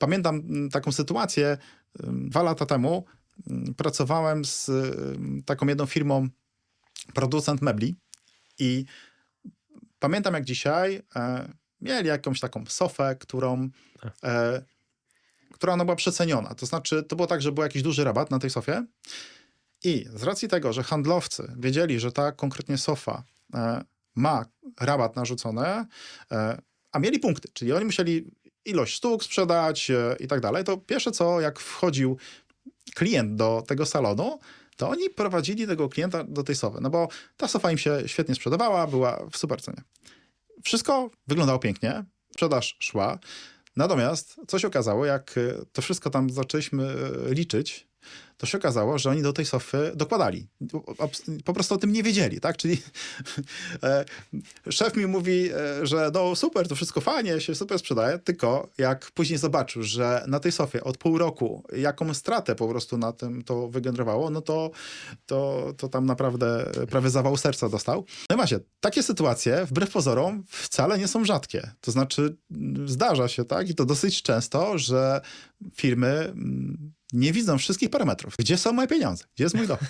Pamiętam mm, taką sytuację, dwa lata temu ym, pracowałem z taką jedną firmą, producent mebli i pamiętam jak dzisiaj e, mieli jakąś taką sofę, którą, Tak. e, która ona była przeceniona. To znaczy, to było tak, że był jakiś duży rabat na tej sofie i z racji tego, że handlowcy wiedzieli, że ta konkretnie sofa e, ma rabat narzucony, e, a mieli punkty, czyli oni musieli ilość sztuk sprzedać e, i tak dalej, to pierwsze co, jak wchodził klient do tego salonu, to oni prowadzili tego klienta do tej sofy, no bo ta sofa im się świetnie sprzedawała, była w super cenie. Wszystko wyglądało pięknie, sprzedaż szła, natomiast co się okazało, jak e, to wszystko tam zaczęliśmy e, liczyć, to się okazało, że oni do tej sofy dokładali. Po prostu o tym nie wiedzieli, tak? Czyli e, szef mi mówi, e, że no super, to wszystko fajnie, się super sprzedaje, tylko jak później zobaczył, że na tej sofie od pół roku jaką stratę po prostu na tym to wygenerowało, no to, to, to tam naprawdę prawie zawał serca dostał. No i właśnie, takie sytuacje wbrew pozorom wcale nie są rzadkie. To znaczy mm, zdarza się, tak? I to dosyć często, że firmy mm, nie widzą wszystkich parametrów. Gdzie są moje pieniądze? Gdzie jest mój dochód?